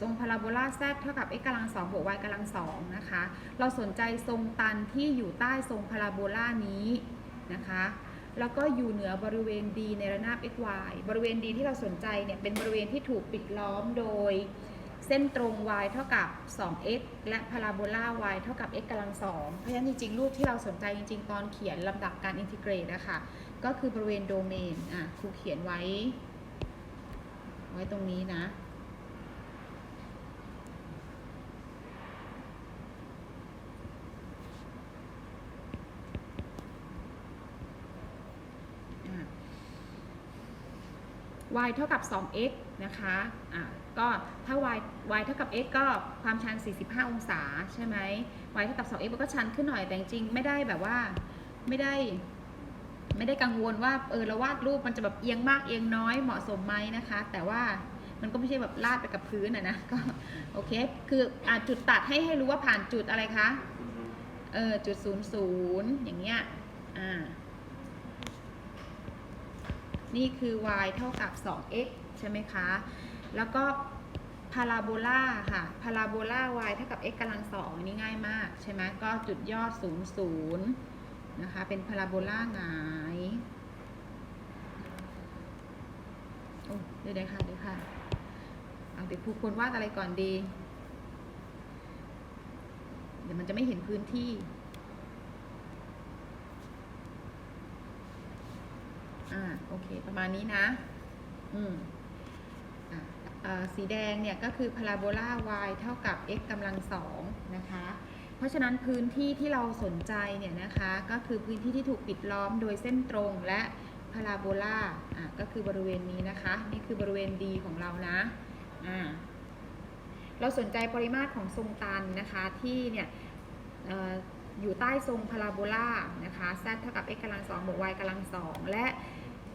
ทรงพาราโบลา z เท่ากับ x กำลังสองบวก y กำลังสองนะคะ เราสนใจทรงตันที่อยู่ใต้ทรงพาราโบลานี้นะคะ แล้วก็อยู่เหนือบริเวณ d ในระนาบ x y บริเวณ d ที่เราสนใจเนี่ยเป็นบริเวณที่ถูกปิดล้อมโดย เส้นตรง y เท่ากับ 2x และพาราโบลา y เท่ากับ x กำลังสองเพราะฉะนั้นจริงๆ รูปที่เราสนใจจริงๆ ตอนเขียนลำดับการอินทิเกรตนะคะก็คือบริเวณโดเมนอะครูเขียนไว้ ไว้ตรงนี้นะ y เท่ากับ 2x นะคะอะก็ถ้า y y เท่ากับ x ก็ความชัน 45 องศาใช่ไหม y เท่ากับ 2x มันก็ชันขึ้นหน่อยแต่จริงๆไม่ได้แบบว่าไม่ได้ ไม่ได้กังวลว่าเออเราวาดรูปมันจะแบบเอียงมากเอียงน้อยเหมาะสมไหมนะคะ แต่ว่ามันก็ไม่ใช่แบบลาดไปกับพื้นอะนะก็โอเค คืออะจุดตัดให้ให้รู้ว่าผ่านจุดอะไรคะเออจุดศูนย์ศูนย์อย่างเงี้ยอ่า นี่คือ y เท่ากับ 2x ใช่ไหมคะ แล้วก็พาราโบลาค่ะ พาราโบลา y เท่ากับ x กำลังสองนนี้ง่ายมากใช่ไหมก็จุดยอด0 0นะคะ เป็นพาราโบลาหงายโอ้เดี๋ยวค่ะเดี๋ยวค่ะ เอาเดี๋ยวครูควรวาดอะไรก่อนดี เดี๋ยวมันจะไม่เห็นพื้นที่ อ่า โอเค ประมาณนี้นะ อืมสีแดงเนี่ยก็คือพาราโบลา y เท่ากับ x กำลังสองนะคะ เพราะฉะนั้นพื้นที่ที่เราสนใจเนี่ยนะคะก็คือพื้นที่ที่ถูกปิดล้อมโดยเส้นตรงและพาราโบลาอะก็คือบริเวณนี้นะคะ นี่คือบริเวณ D ของเรานะอ่าเราสนใจปริมาตรของทรงตันนะคะที่เนี่ยเอ่ออยู่ใต้ทรงพาราโบลานะคะ z เท่ากับ x กำลังสองบวก y กำลังสองและ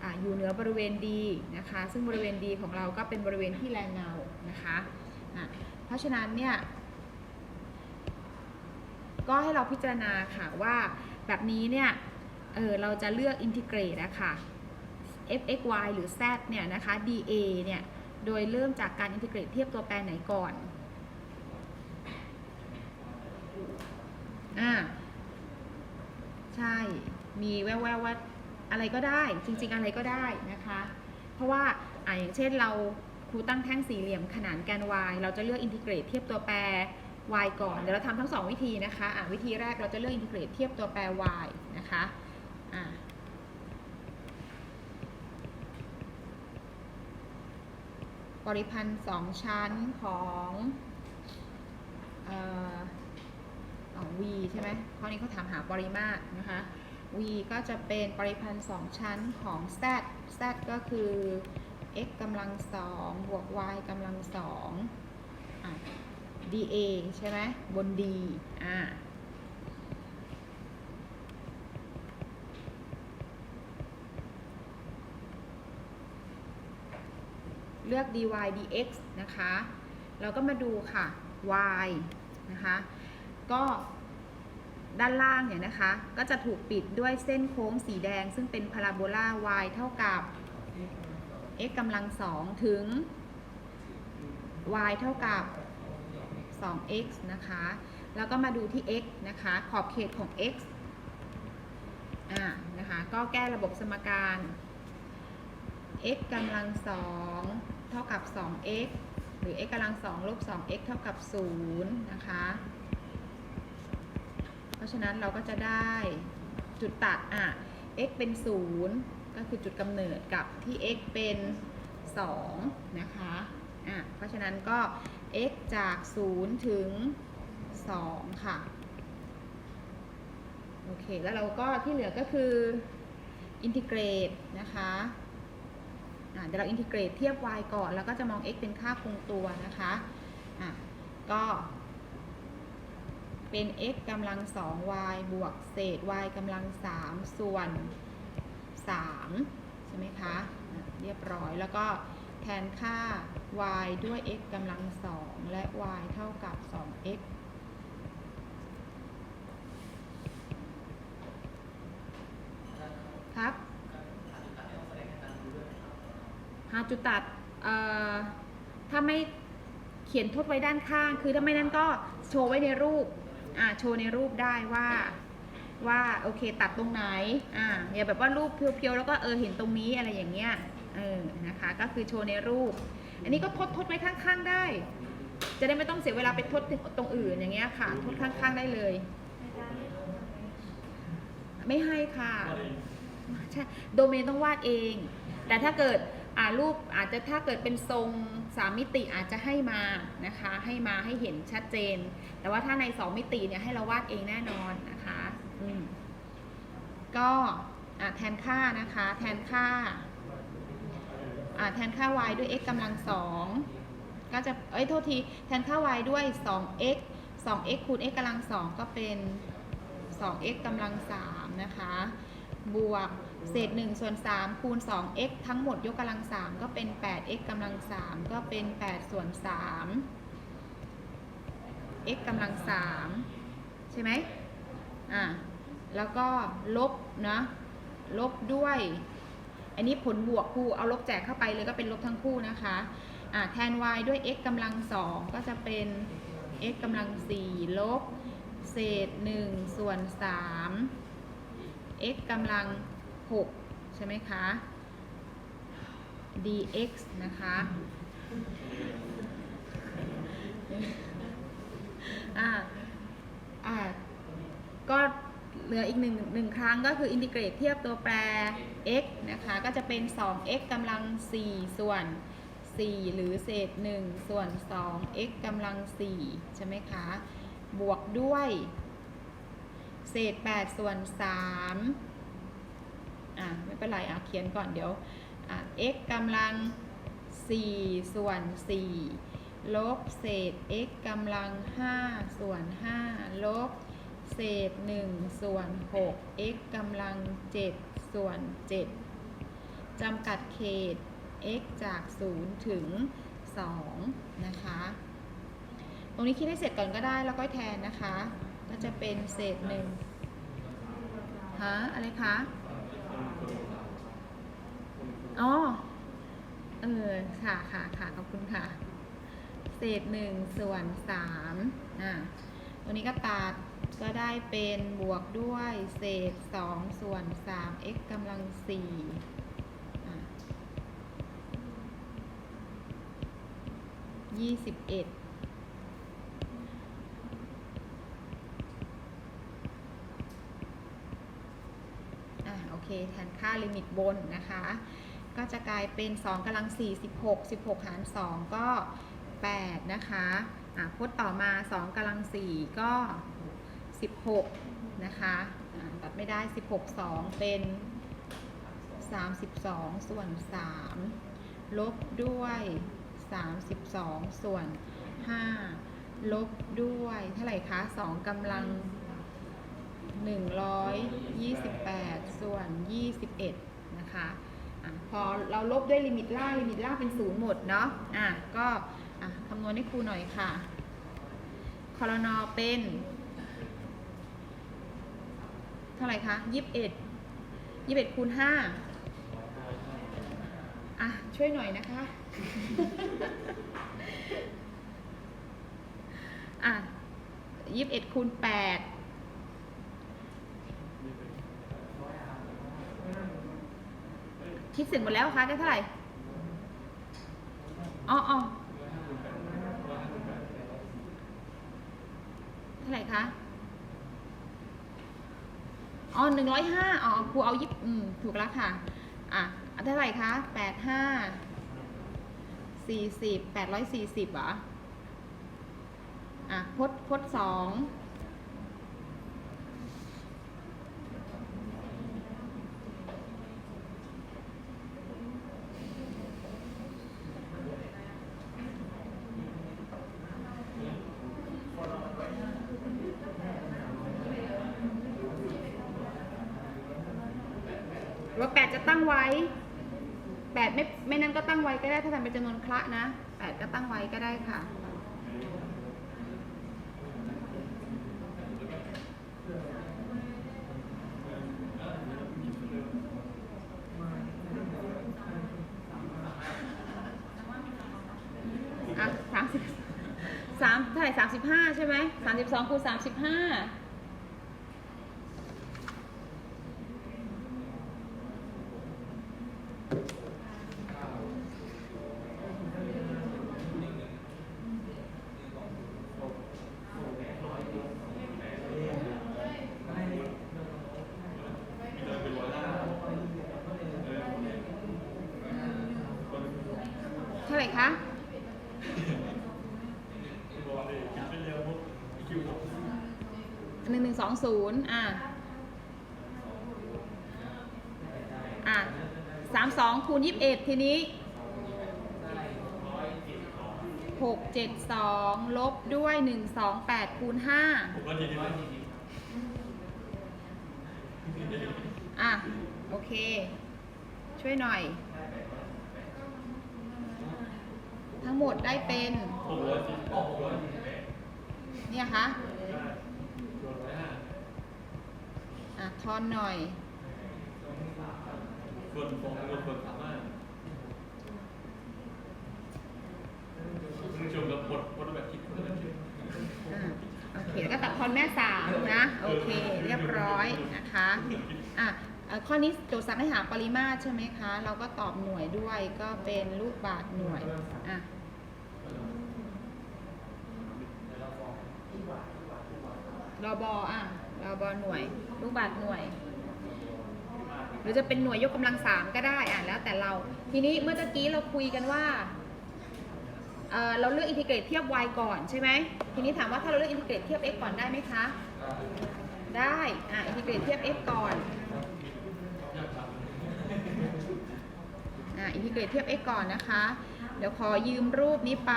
ออยู่เหนือบริเวณ D นะคะ ซึ่งบริเวณ D ของเราก็เป็นบริเวณที่แรงเงานะคะะเพราะฉะนั้นเนี่ย ก็ให้เราพิจารณาค่ะว่าแบบนี้เนี่ยเออเราจะเลือกอินทิเกรตอะคะ f x y หรือ z เนี่ยนะคะ dA เนี่ย โดยเริ่มจากการอินทิเกรตเทียบตัวแปรไหนก่อนอ่าใช่ มีแววๆว่า อะไรก็ได้จริง ๆ อะไรก็ได้นะคะ เพราะว่าอ่าอย่างเช่นเราครูตั้งแท่งสี่เหลี่ยมขนานแกน y เราจะเลือกอินทิเกรตเทียบตัวแปร y ก่อนเดี๋ยวเราทำทั้งสองวิธีนะคะอะวิธีแรกเราจะเลือกอินทิเกรตเทียบตัวแปร y นะคะอะปริพันธ์สองชั้นของเอ่ออ v ใช่ไหมข้อนี้เขาถามหาปริมาตรนะคะ v ก็จะเป็นปริพันธ์สองชั้นของ z z ก็คือ x กำลังสองบวก y กำลังสอง dA ใช่ไหมบน d อ่าเลือก dy dx นะคะ เราก็มาดูค่ะ y นะคะ ก็ ด้านล่างเนี่ยนะคะ ก็จะถูกปิดด้วยเส้นโค้งสีแดง ซึ่งเป็นพาราโบลา y เท่ากับ x กำลังสองถึง y เท่ากับ 2x นะคะ แล้วก็มาดูที่ x นะคะ ขอบเขตของ x อ่า นะคะ ก็แก้ระบบสมการ x กำลังสองเท่ากับ 2x หรือ x กำลังสองลบ 2x เท่ากับ 0 นะคะ ราะฉะนั้นเราก็จะได้จุดตัดอะ x เป็น 0 ก็คือจุดกำเนิดกับที่ x เป็น 2 นะคะอะเพราะฉะนั้นก็ x จาก 0 ถึง 2 ค่ะ โอเค แล้วเราก็ที่เหลือก็คืออินทิเกรตนะคะอะเดี๋ยวเราอินทิเกรตเทียบ y ก่อน แล้วก็จะมอง x เป็นค่าคงตัวนะคะ อะ ก็ เป็น x กำลัง 2y บวกเศษ y กำลัง 3 ส่วน 3 ใช่ไหมคะ เรียบร้อยแล้วก็แทนค่า y ด้วย x กำลัง 2 และ y เท่ากับ 2x ครับหาจุดตัดเอ่อถ้าไม่เขียนขียนทดไว้ด้านข้าง คือถ้าไม่นั้นก็โชว์ไว้ในรูป อ่าโชว์ในรูปได้ว่าว่าโอเคตัดตรงไหนอ่าอย่าแบบว่ารูปเพียวๆแล้วก็เออเห็นตรงนี้อะไรอย่างเงี้ยเออนะคะก็คือโชว์ในรูป อันนี้ก็ทดทดไว้ข้างๆได้ จะได้ไม่ต้องเสียเวลาไปทดตรงอื่นอย่างเงี้ยค่ะทดข้างๆได้เลย ไม่ให้ค่ะใช่โดเมนต้องวาดเอง แต่ถ้าเกิดอ่ารูปอาจจะถ้าเกิดเป็นทรง สามมิติอาจจะให้มานะคะให้มาให้เห็นชัดเจน แต่ว่าถ้าในสองมิติเนี่ยให้เราวาดเองแน่นอนนะคะอืมก็แทนค่านะคะ แทนค่าอะแทนค่า y ด้วย x กำลังสองก็จะเอ้ยโทษทีแทนค่า y ด้วย 2x 2x คูณ x กำลังสองก็เป็น 2x กำลังสามนะคะ บวก เศษ1ส่วน3คูณ 2x ทั้งหมดยกกำลัง 3 ก็เป็น 8x กำลัง 3 ก็เป็น 8 ส่วน 3 x กำลัง 3 ใช่ไหมอะแล้วก็ลบนะลบด้วย อันนี้ผลบวกครูเอาลบแจกเข้าไปเลยก็เป็นลบทั้งคู่นะคะอะแทน y ด้วย x กำลัง 2 ก็จะเป็น x กำลัง 4 ลบ เศษ 1 ส่วน 3 x กำลัง 6 ใช่ไหมคะ dx นะคะ อ่า อ่า ก็เหลืออีกหนึ่งหนึ่งครั้งก็คืออินทิเกรตเทียบตัวแปร x นะคะ ก็จะเป็น 2x กำลัง 4 ส่วน 4 หรือเศษ 1 ส่วน 2x กำลัง 4 ใช่ไหมคะ บวกด้วย เศษ 8 ส่วน 3 อะไม่เป็นไรอะเขียนก่อนเดี๋ยวอะ x กำลัง 4 ส่วน 4 ลบเศษ x กำลัง 5 ส่วน 5 ลบเศษ 1 ส่วน 6 x กำลัง 7 ส่วน 7จำกัดเขต x จาก 0 ถึง 2 นะคะ ตรงนี้คิดให้เสร็จก่อนก็ได้แล้วก็แทนนะคะ ก็จะเป็นเศษหนึ่งฮะอะไรคะ อ๋อ เออ ค่ะค่ะค่ะขอบคุณค่ะ เศษหนึ่งส่วนสามอะตัวนี้ก็ตัดก็ได้เป็นบวกด้วย เศษสองส่วนสาม x กำลังสี่ยี่สิบเอ็ด อะโอ เคแทนค่าลิมิตบนนะคะ ก็จะกลายเป็น 2กำลัง46 16 หาร 2 ก็ 8 นะคะอะพจน์ต่อมา 2กำลัง 4 ก็ 16 นะคะตัดไม่ได้ 16 2 เป็น 32 ส่วน 3 ลบด้วย 32 ส่วน 5 ลบด้วยเท่าไหร่คะ 2กำลัง 128 ส่วน 21 นะคะอะพอเราลบด้วยลิมิตล่างลิมิตล่างเป็นศูนย์หมดเนาะอะก็อะคำนวณให้ครูหน่อยค่ะคอรนอเป็น เท่าไหร่คะ 21 21คูณ5อะ ช่วยหน่อยนะคะอะ21คูณ8 คิดเสร็จหมดแล้วคะได้เท่าไหร่อ๋ออ๋อเท่าไหร่คะอ๋อหนึ่งร้อยห้าอ๋อครูเอายิบอืมถูกแล้วค่ะ อะเอาเท่าไหร่คะแปดห้าสี่สิบแปดร้อยสี่สิบเหรออะพดพดสอง ว่าแปดจะตั้งไว้แปดไม่ไม่นั้นก็ตั้งไว้ก็ได้ถ้าทำ เป็นจำนวนคละนะแปดก็ตั้งไว้ก็ได้ค่ะ อะสามสิบสามเท่าไหร่สามสิบห้าใช่ไหมสามสิบสองคูณสามสิบห้า สามสองคูณยิบเอ็ดทีนี้หกเจ็ดสองลบด้วยหนึ่งสองแปดคูณห้าอะ โอเค ช่วยหน่อย ทั้งหมดได้เป็นเนี่ยคะอะ ทอนหน่อย ส่วนฟองเงินส่วนสามารถคุณผู้ชมกับบทบทแบบคิดคนแบบคิดอ่าโอเคแล้วก็ตัดทอนแม่สามนะ โอเค เรียบร้อยนะคะอะเอ่อข้อนี้โจทย์สั่งให้หาปริมาตรใช่ไหมคะ เราก็ตอบหน่วยด้วยก็เป็นลูกบาทหน่วยอะรอบออะรอบอหน่วย ลูกบาทหน่วย รือจะเป็นหน่วยยกกำลังสามก็ได้อะแล้วแต่เรา ทีนี้เมื่อกี้เราคุยกันว่าเเราเลือกอินทิเกรตเทียบ y ก่อนใช่ไหมทีนี้ถามว่าถ้าเราเลือกอินทิเกรตเทียบ x ก่อนได้ไหมคะ ได้อะอินทิเกรตเทียบ x ก่อนอะอินทิเกรตเทียบ x ก่อนนะคะ เดี๋ยวขอยืมรูปนี้ไป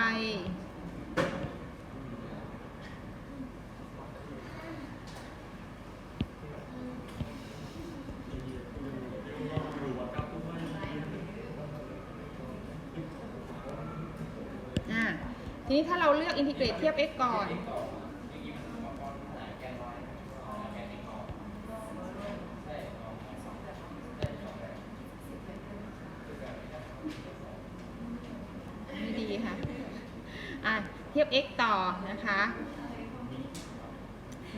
อะ ทีนี้ถ้าเราเลือกอินทิเกรตเทียบ x ก่อน ไม่ดีค่ะ อะ เทียบ x ต่อนะคะ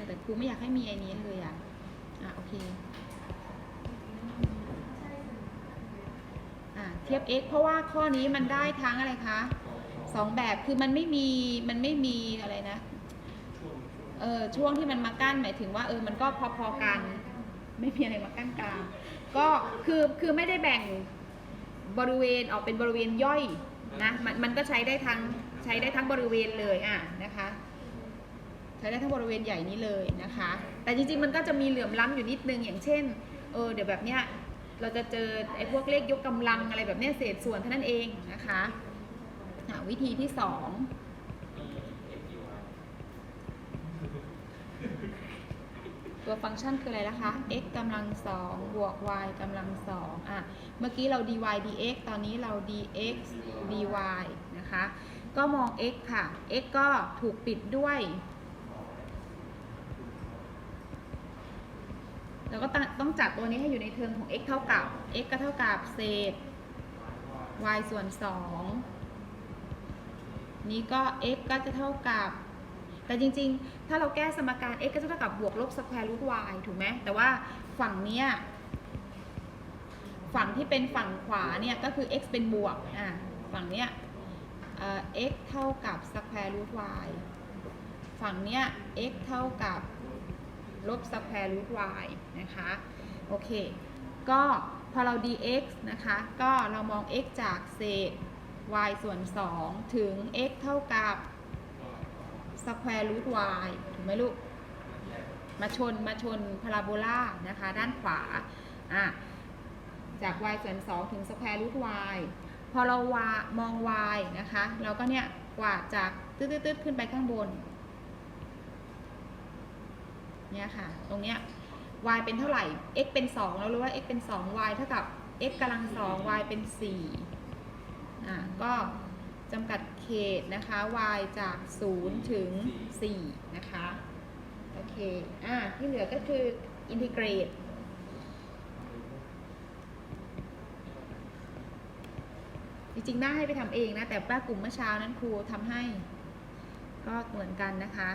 แต่ครูไม่อยากให้มีไอ้นี้เลยอะ อะ โอเคอะเทียบ x เพราะว่าข้อนี้มันได้ทั้งอะไรคะ สองแบบคือมันไม่มีมันไม่มีอะไรนะเออช่วงที่มันมากั้นหมายถึงว่าเออมันก็พอๆกัน ไม่มีอะไรมากั้นกลางก็คือคือไม่ได้แบ่งบริเวณออกเป็นบริเวณย่อยนะมันมันก็ใช้ได้ทั้งใช้ได้ทั้งบริเวณเลยอะนะคะใช้ได้ทั้งบริเวณใหญ่นี้เลยนะคะ แต่จริงๆมันก็จะมีเหลื่อมล้ำอยู่นิดนึงอย่างเช่นเออเดี๋ยวแบบเนี้ยเราจะเจอไอ้พวกเลขยกกำลังอะไรแบบเนี้ยเศษส่วนเท่านั้นเองนะคะ อะวิธีที่สองตัวฟังก์ชันคืออะไรนะคะ x กำลังสองบวก y กำลังสองอะ เมื่อกี้เรา dy dx ตอนนี้เรา dx dy นะคะ ก็มอง x ค่ะ x ก็ถูกปิดด้วย แล้วก็ต้องต้องจัดตัวนี้ให้อยู่ในเทอมของ x เท่ากับ x ก็เท่ากับเศษ y ส่วน2 นี้ก็ x ก็จะเท่ากับ แต่จริงๆ ถ้าเราแก้สมการ x ก็จะเท่ากับบวกลบ square root y ถูกไหมแต่ว่าฝั่งเนี้ยฝั่งที่เป็นฝั่งขวาเนี่ยก็คือ x เป็นบวก อะ ฝั่งเนี้ยเอ่อ x เท่ากับ square root y ฝั่งเนี้ย x เท่ากับลบ square root y นะคะ โอเค ก็พอเรา dx นะคะ ก็เรามอง x จากเศษ y ส่วน 2 ถึง x เท่ากับ square root y ถูกไหมลูก มาชนมาชนพาราโบลานะคะ ด้านขวาอะจาก y ส่วน 2 ถึง square root y พอเราวามอง y นะคะ เราก็เนี่ยกวาดจากตืดๆขึ้นไปข้างบน เนี่ยค่ะ ตรงเนี้ย y เป็นเท่าไหร่ x เป็น 2 เรารู้ว่า x เป็น 2 y เท่ากับ x กำลัง 2 y เป็น 4 อะก็จำกัดเขตนะคะ y จาก 0 ถึง 4 นะคะ โอเค อะที่เหลือก็คืออินทิเกรตจริงๆ น่าให้ไปทำเองนะ แต่ป้ากลุ่มเมื่อเช้านั้นครูทำให้ ก็เหมือนกันนะคะ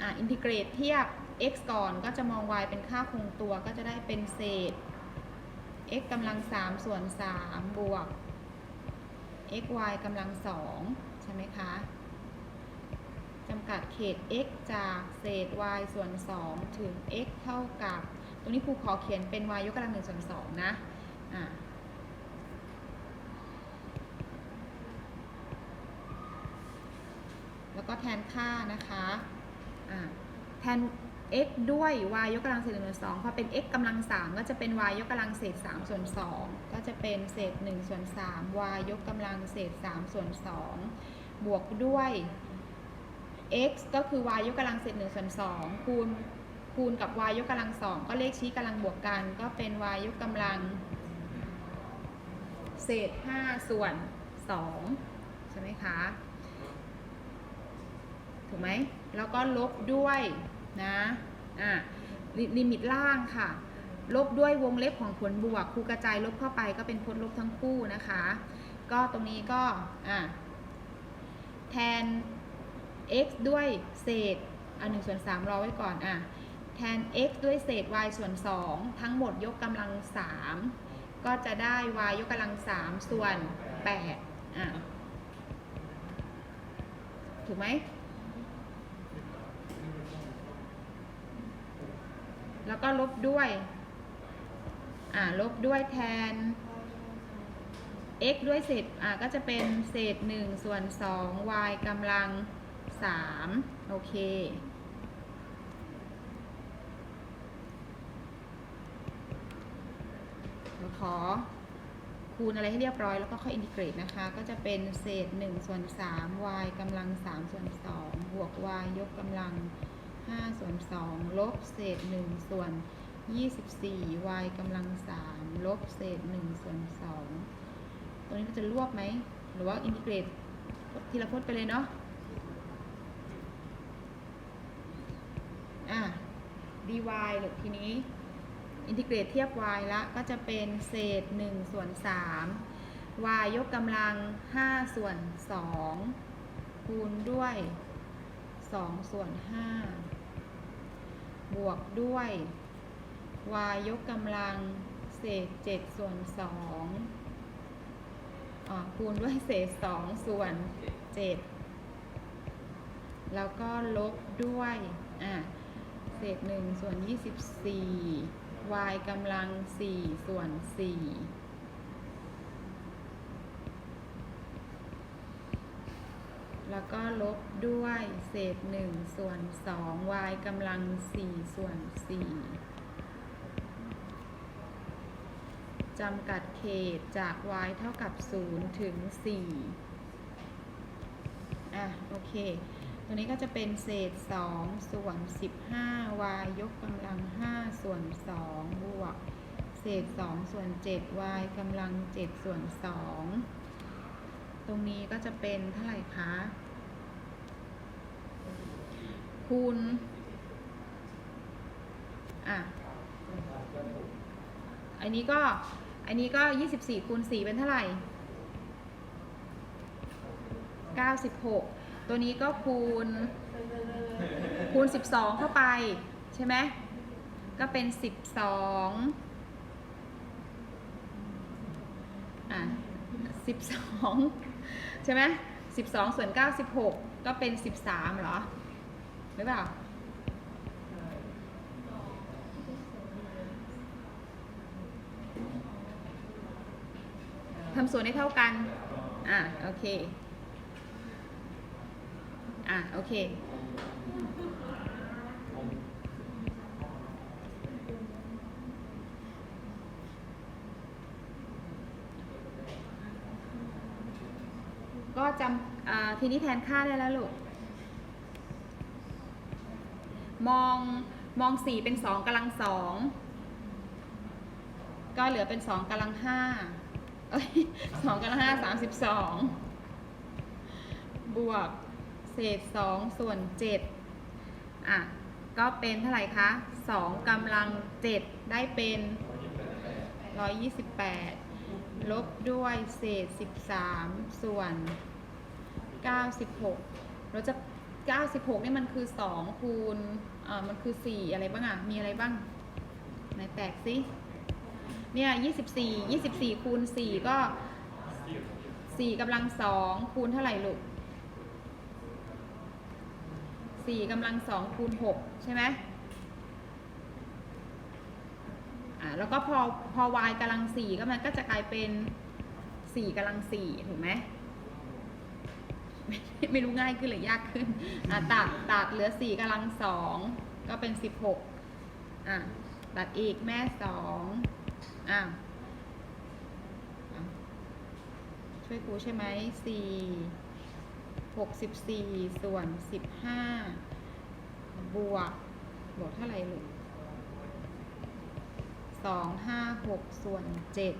อะอินทิเกรตเทียบ x ก่อนก็จะมอง y เป็นค่าคงตัวก็จะได้เป็นเศษ x กำลัง3ส่วน3บวก x y กำลัง2ใช่ไหมคะจำกัดเขต x จากเศษ y ส่วน 2 ถึง x เท่ากับ ตรงนี้ครูขอเขียนเป็น y ยกกำลัง1ส่วน2นะอะแล้วก็แทนค่านะคะอ่าแทน x ด้วย y ยกกำลังเศษ1ส่วน2พอเป็น x กำลัง3ก็จะเป็น y ยกกำลังเศษ3ส่วน2ก็จะเป็นเศษ1ส่วน3 y ยกกำลังเศษ3ส่วน2บวกด้วย x ก็คือ y ยกกำลังเศษ1ส่วน2คูณคูณกับ y ยกกำลัง2ก็เลขชี้กำลังบวกกัน ก็เป็น y ยกกำลัง เศษ5ส่วน2ใช่ไหมคะ ถูกไหม แล้วก็ลบด้วย นะอะลิมิตล่างค่ะ ลบด้วยวงเล็บของผลบวกครูกระจายลบเข้าไปก็เป็นพจน์ลบทั้งคู่นะคะ ก็ตรงนี้ก็อะแทน x ด้วยเศษอันหนึ่งส่วนสามรอไว้ก่อนอะแทน x ด้วยเศษ y ส่วน 2 ทั้งหมดยกกำลัง 3 ก็จะได้ y ยกกำลัง 3 ส่วน8อะถูกไหม แล้วก็ลบด้วย อ่า ลบด้วยแทน x ด้วยเศษอ่าก็จะเป็นเศษ 1 ส่วน 2 y กำลัง 3 โอเคเดี๋ยวขอคูณอะไรให้เรียบร้อยแล้วก็ค่อยอินทิเกรตนะคะ ก็จะเป็นเศษ 1 ส่วน 3 y กำลัง 3 ส่วน 2 บวก y ยกกำลัง 5 ส่วน 2 ลบเศษ 1 ส่วน 24 y กำลัง 3 ลบเศษ 1 ส่วน 2ตรงนี้มันจะรวบไหม หรือว่าอินทิเกรตทีละพจน์ไปเลยเนาะอะ dy หรือทีนี้ อินทิเกรตเทียบ y ละ ก็จะเป็นเศษ 1 ส่วน 3 y ยกกำลัง 5 ส่วน 2 คูณด้วย 2 ส่วน 5 บวกด้วย y ยกกำลังเศษ7ส่วน2อ่าคูณด้วยเศษ 2 ส่วน 7 แล้วก็ลบด้วยเศษ 1 ส่วน 24 y กำลัง 4 ส่วน 4 แล้วก็ลบด้วยเศษ 1 ส่วน 2 y กำลัง 4 ส่วน 4จำกัดเขตจาก y เท่ากับ 0 ถึง 4 อะ โอเค ตัวนี้ก็จะเป็นเศษ 2 ส่วน 15 y ยกกำลัง 5 ส่วน 2 บวก เศษ 2 ส่วน 7 y กำลัง 7 ส่วน 2 ตรงนี้ก็จะเป็นเท่าไหร่คะ คูณ อะ อันนี้ก็ อันนี้ก็24คูณ4เป็นเท่าไหร่96ตัวนี้ก็คูณ คูณ12เข้าไป ใช่ไหม ก็เป็น12อะ12 ใช่ไหมสิบสองส่วนเก้าสิบหกก็เป็นสิบสามเหรอหรือเปล่าทำส่วนให้เท่ากัน อะ โอเค อะ โอเค จำทีนี้แทนค่าได้แล้วลูก มองมองสี่เป็นสองกำลังสองก็เหลือเป็นสองกำลังห้าสองกำลังห้าสามสิบสองบวกเศษสองส่วนเจ็ดอะก็เป็นเท่าไหร่คะสองกำลังเจ็ดได้เป็นร้อยยี่สิบแปดลบด้วยเศษสิบสามส่วน 96 เราจะ 96นี่มันคือ 2 คูณอ่ามันคือ 4 อะไรบ้างอะ มีอะไรบ้างไหนแตกสิเนี่ย24 24 คูณ 4 ก็ 4กำลัง 2 คูณเท่าไหร่ลูก 4กำลัง 2 คูณ 6 ใช่ไหมอ่าแล้วก็พอพอ y กำลัง 4 ก็มันก็จะกลายเป็น 4กำลัง 4 ถูกไหม ไม่ไม่รู้ง่ายขึ้นหรือยากขึ้นอะตัดตัดเหลือ4กำลัง2ก็เป็น16อะตัดอีกแม่2อะอะช่วยครูใช่ไหมสี่หกสิบสี่ส่วนสิบห้าบวกบวกเท่าไหร่ลูกสองห้าหกส่วนเจ็ด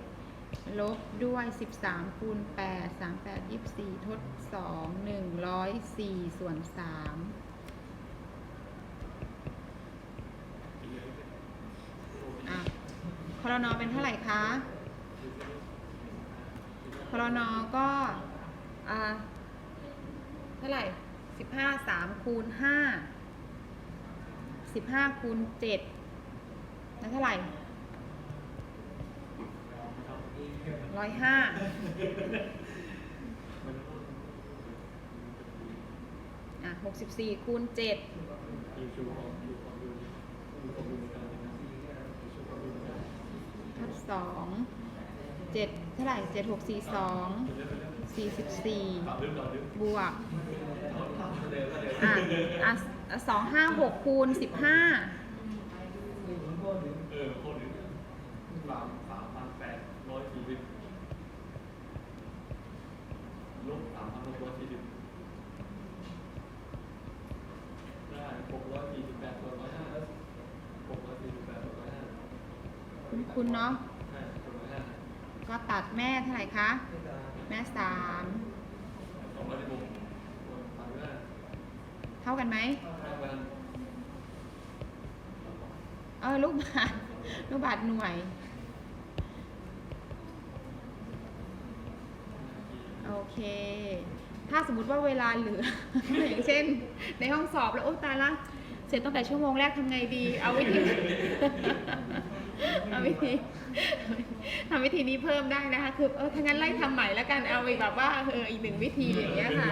ลบด้วยสิบสามคูณแปดสามแปดยี่สิบสี่ทดสองหนึ่งร้อยสี่ส่วนสามอะคอรนอเป็นเท่าไหร่คะพรนก็อ่าเท่าไหร่สิบห้าสามคูณห้าสิบห้าคูณเจ็ดแล้วเท่าไหร่ ร้อยห้าอะหกสิบสี่คูณเจ็ดทำงานยูชูของยูในการทดสองเจ็ดเท่าไหร่เจ็ดหกสี่สองสี่สิบสี่บวกอะอะสองห้าหกคูณสิบห้า เออโคตรดีสามสามพันแปดร้อยสี่สิบลบสามพันหก ร้อยสี่สิบได้หกร้อยสี่สิบแปดส่วนร้อยห้าหกร้อยสี่สิบแปดส่วนร้อยห้าคุณคุณเนาะ ใช่ส่วนร้อยห้าก็ตัดแม่เท่าไหร่คะ แม่สาม สองร้อยสิบหกส่วนสามห้าเท่ากันไหมเท่ากันเออ ลูกบาท ลูกบาทหน่วย โอเค ถ้าสมมติว่าเวลาเหลือ อย่างเช่น ในห้องสอบแล้วโอ้ตายละเสร็จตั้งแต่ชั่วโมงแรกทำไงดี เอาวิธี เอาวิธีทำวิธีนี้เพิ่มได้นะคะ คือเออถ้างั้นไล่ทำใหม่แล้วกันเอาอีกแบบว่าเอออีกหนึ่งวิธีอย่างเงี้ยค่ะ